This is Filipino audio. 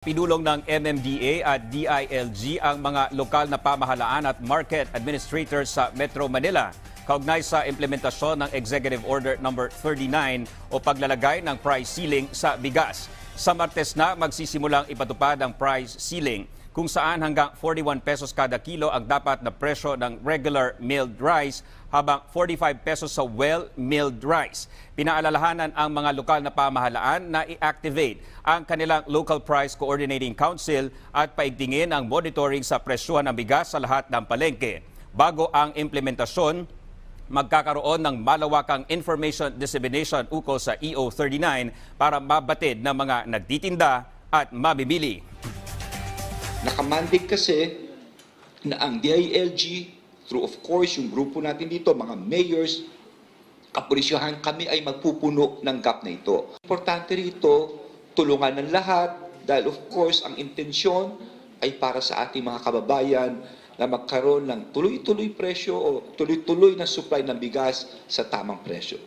Pinulong ng MMDA at DILG ang mga lokal na pamahalaan at market administrators sa Metro Manila kaugnay sa implementasyon ng Executive Order No. 39 o paglalagay ng price ceiling sa bigas. Sa Martes na magsisimulang ipatupad ang price ceiling kung saan hanggang 41 pesos kada kilo ang dapat na presyo ng regular milled rice habang 45 pesos sa well-milled rice. Pinaalalahanan ang mga lokal na pamahalaan na i-activate ang kanilang Local Price Coordinating Council at paigtingin ang monitoring sa presyohan ng bigas sa lahat ng palengke. Bago ang implementasyon, magkakaroon ng malawakang information dissemination ukol sa EO39 para mabatid ng mga nagtitinda at mabibili. Nakamandig kasi na ang DILG, through of course yung grupo natin dito, mga mayors, kapulisyahan kami ay magpupuno ng gap na ito. Importante rito, tulungan ng lahat dahil of course ang intensyon ay para sa ating mga kababayan na magkaroon ng tuloy-tuloy presyo o tuloy-tuloy na supply ng bigas sa tamang presyo.